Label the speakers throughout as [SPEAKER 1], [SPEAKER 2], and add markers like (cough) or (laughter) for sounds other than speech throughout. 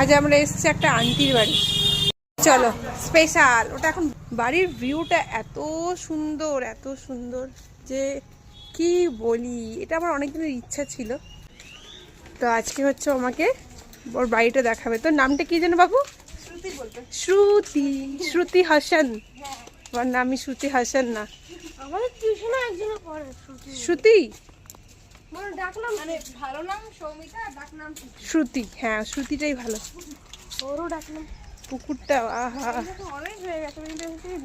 [SPEAKER 1] আজ আমরা এসেছি একটা আন্টির বাড়ি। চলো স্পেশাল ওটা এখন বাড়ির ভিউটা এত সুন্দর এত সুন্দর যে কি বলি এটা আমার অনেক দিনের ইচ্ছা ছিল। তো আজকে হচ্ছে আমাকে ওর বাড়িটা দেখাবে। তোর নামটা কি যেন বাবু?
[SPEAKER 2] শ্রুতি
[SPEAKER 1] শ্রুতি হাসান। আমার নামই শ্রুতি হাসান না।
[SPEAKER 2] শ্রুতি?
[SPEAKER 1] শ্রুতি
[SPEAKER 2] মানে মানে ভালো নাম সৌমিতা ডাকনাম
[SPEAKER 1] শ্রুতি হ্যাঁ শ্রুতিটাই ভালো।
[SPEAKER 2] ওরও ডাকনাম
[SPEAKER 1] পুকুরটা আহা।
[SPEAKER 2] অনেক হয়ে গেছে আমি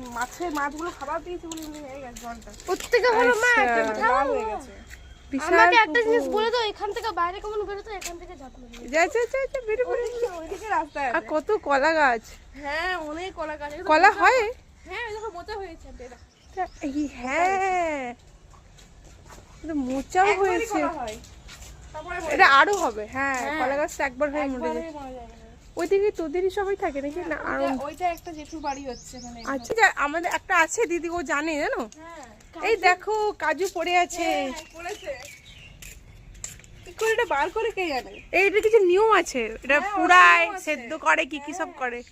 [SPEAKER 2] মাছের মাছগুলো খাবার দিয়েছি বলে হয়ে গেছে জলটা। প্রত্যেকে
[SPEAKER 1] বলো, মা, একটা
[SPEAKER 2] হয়ে গেছে। আমাকে একটা জিনিস বলে দাও এখান থেকে বাইরে কেমন বেরোতো এখান থেকে যত্ন নিও।
[SPEAKER 1] যা যা যা যা বেরো বেরো।
[SPEAKER 2] ওইদিকে- রাস্তায়
[SPEAKER 1] আর কত কলা গাছ।
[SPEAKER 2] হ্যাঁ অনেক কলা গাছ।
[SPEAKER 1] কলা হয়?
[SPEAKER 2] হ্যাঁ দেখো হয়েছে এটা
[SPEAKER 1] হ্যাঁ। মোচাও হয়েছে।
[SPEAKER 2] হয়।
[SPEAKER 1] এটা আরও হবে হ্যাঁ
[SPEAKER 2] হ্যাঁ।
[SPEAKER 1] কলা গাছটা একবার হয়ে মরে যায়। ওইদিকে তোদেরই সবাই থাকে নাকি? না আর
[SPEAKER 2] ওইটা- একটা জেঠু বাড়ি হচ্ছে মানে
[SPEAKER 1] আচ্ছা আমাদের একটা আছে দিদি ও জানে জানো?
[SPEAKER 2] হ্যাঁ
[SPEAKER 1] এই দেখো কাজু পড়ে আছে।
[SPEAKER 2] পড়েছে। করে এটা বার করে কে জানে?
[SPEAKER 1] এই কিছু নিয়ম আছে। এটা
[SPEAKER 2] হ্যাঁ,
[SPEAKER 1] পুরায় সেদ্ধ করে কি কি সব করে।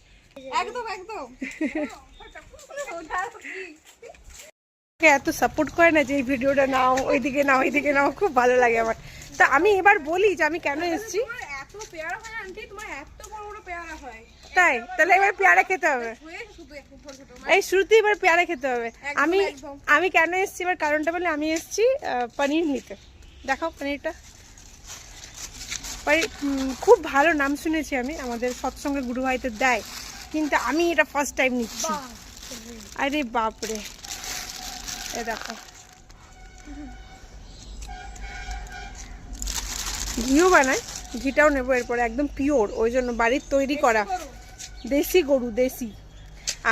[SPEAKER 2] একদম একদম। (laughs)
[SPEAKER 1] এত সাপোর্ট করে না যে এই ভিডিওটা নাও ওইদিকে নাও ওইদিকে নাও খুব ভালো লাগে আমার। তা আমি এবার বলি যে আমি কেন এসেছি। তাই তাহলে এবার পেয়ারা খেতে হবে। এই শ্রুতি এবার পেয়ারা খেতে হবে। আমি আমি কেন এসেছি এবার কারণটা বলে আমি এসেছি পনির নিতে। দেখাও পনিরটা। পনির, খুব ভালো নাম শুনেছি আমি আমাদের সৎসঙ্গে গুরু ভাইতে দেয়। কিন্তু আমি এটা ফার্স্ট টাইম নিচ্ছি। আরে বাপরে। এ দেখো। ঘিও বানায় ঘিটাও নেব এরপরে একদম পিওর ওই জন্য বাড়ির তৈরি করা। দেশি গরু। দেশি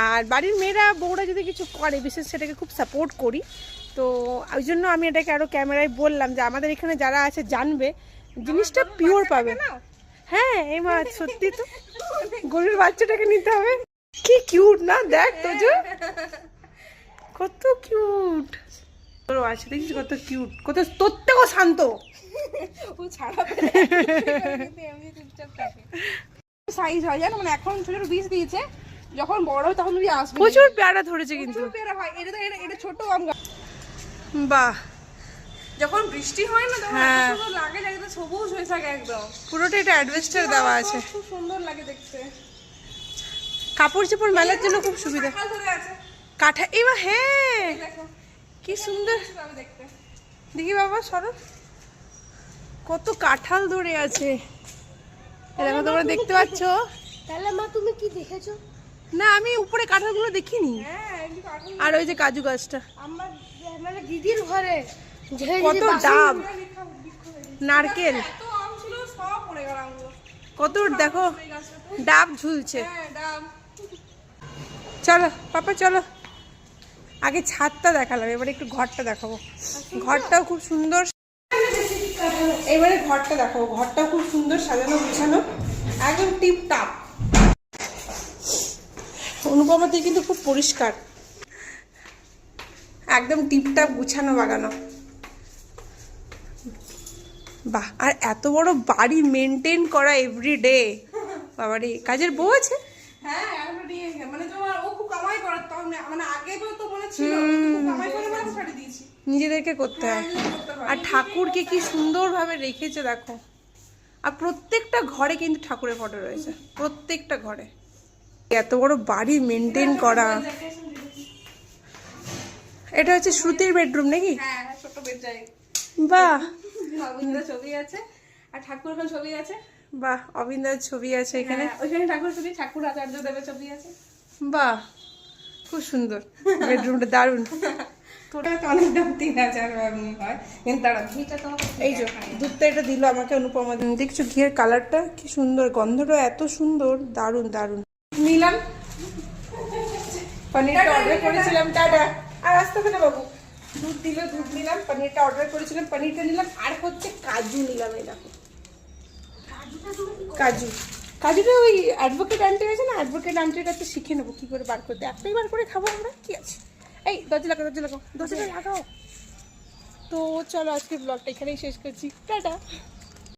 [SPEAKER 1] আর বাড়ির মেয়েরা বউরা যদি কিছু করে বিশেষ সেটাকে খুব সাপোর্ট করি। তো ওই জন্য আমি এটাকে আরও ক্যামেরায় বললাম যে আমাদের এখানে যারা আছে জানবে জিনিসটা পিওর পাবে। হ্যাঁ এই মা সত্যি তো। গরুর বাচ্চাটাকে নিতে হবে। কি কিউট না দেখ তোজো। কত কিউট তোর আছে দেখিস কত কিউট কত তোর থেকেও শান্ত। (laughs)
[SPEAKER 2] ও ছাড়া এমনি চুপচাপ থাকে। সাইজ হয় জানো? মানে এখন ছোট ছোট বীজ দিয়েছে। যখন বড় হয় তখন তুমি আসবে।
[SPEAKER 1] প্রচুর পেয়ারা ধরেছে কিন্তু।
[SPEAKER 2] পেয়ারা হয়। এটা তো এটা ছোট আম গাছ।
[SPEAKER 1] বাহ।
[SPEAKER 2] যখন বৃষ্টি হয় না তখন
[SPEAKER 1] হ্যাঁ।
[SPEAKER 2] সুন্দর লাগে একদম সবুজ হয়ে থাকে একদম।
[SPEAKER 1] পুরোটা এটা অ্যাডভেস্টার দেওয়া আছে।
[SPEAKER 2] খুব সুন্দর লাগে দেখতে।
[SPEAKER 1] কাপড় চোপড় মেলার জন্য খুব সুবিধা।
[SPEAKER 2] আছে।
[SPEAKER 1] কাঠা এবার হ্যাঁ। কি সুন্দর। দেখি বাবা সরো। কত কাঁঠাল ধরে আছে। দেখো তোমরা দেখতে পাচ্ছ?
[SPEAKER 2] তাহলে মা তুমি কি দেখেছ?
[SPEAKER 1] না আমি উপরে কাঁঠালগুলো দেখিনি।
[SPEAKER 2] হ্যাঁ
[SPEAKER 1] আর ওই যে কাজু গাছটা।
[SPEAKER 2] আমার মানে দিদির ঘরে
[SPEAKER 1] কত ডাব নারকেল।
[SPEAKER 2] এত আম ছিল সব পড়ে গেল আমগুলো
[SPEAKER 1] কত দেখো ডাব ঝুলছে।
[SPEAKER 2] হ্যাঁ ডাব।
[SPEAKER 1] চলো পাপা চলো। আগে ছাদটা দেখালাম, এবারে একটু ঘরটা দেখাবো। ঘরটাও খুব সুন্দর এবারে ঘরটা দেখাবো। ঘরটাও খুব সুন্দর সাজানো, গুছানো, একদম টিপ টাপ অনুপমাতে কিন্তু খুব পরিষ্কার। একদম টিপটাপ গুছানো বাগানো বাহ, আর এত বড় বাড়ি মেনটেন করা এভরিডে বাবারে, কাজের বউ আছে?
[SPEAKER 2] হ্যাঁ মানে তখন মানে আগে তো মনে ছিল কামাই করে মানে ছাড়ে দিয়েছি।
[SPEAKER 1] নিজেদেরকে করতে হয়।
[SPEAKER 2] হয়
[SPEAKER 1] আর ঠাকুরকে কি সুন্দরভাবে রেখেছে দেখো। আর প্রত্যেকটা ঘরে কিন্তু ঠাকুরের ফটো রয়েছে। প্রত্যেকটা ঘরে। এত বড় বাড়ি মেনটেন করা। এটা হচ্ছে শ্রুতির বেডরুম নাকি?
[SPEAKER 2] হ্যাঁ হ্যাঁ,
[SPEAKER 1] বাহ।
[SPEAKER 2] ছবি আছে। আর ঠাকুর ছবি আছে।
[SPEAKER 1] বাহ অবিন্দার ছবি আছে এখানে।
[SPEAKER 2] হ্যাঁ, ওইখানে ঠাকুর ছবি ঠাকুর আচার্য দেবের ছবি আছে।
[SPEAKER 1] বাহ। খুব সুন্দর। বেডরুমটা দারুণ।
[SPEAKER 2] অনেক দাম তিন হাজার হয় কিন্তু তারা ঘিটা তো
[SPEAKER 1] এই যে দুধটা এটা দিল আমাকে অনুপমা। দেখছ ঘিয়ের কালারটা? কি সুন্দর গন্ধটা এত সুন্দর। দারুণ দারুণ। নিলাম। পনিরটা অর্ডার করেছিলাম টাটা। আর আসতে হবে না বাবু। দুধ দিল দুধ নিলাম পনিরটা অর্ডার করেছিলাম পনিরটা নিলাম। আর হচ্ছে কাজু নিলাম এই দেখো। কাজু। কাজুটা ওই অ্যাডভোকেট আন্টি আছে না অ্যাডভোকেট আন্টির কাছে শিখে নেব, কী করে বার করতে একটাই বার করে খাব আমরা, কী আছে? এই, দরজা লাগাও দরজা লাগাও, দরজাটা লাগাও। তো চলো আজকে ব্লগটা এখানেই শেষ করছি। টাটা।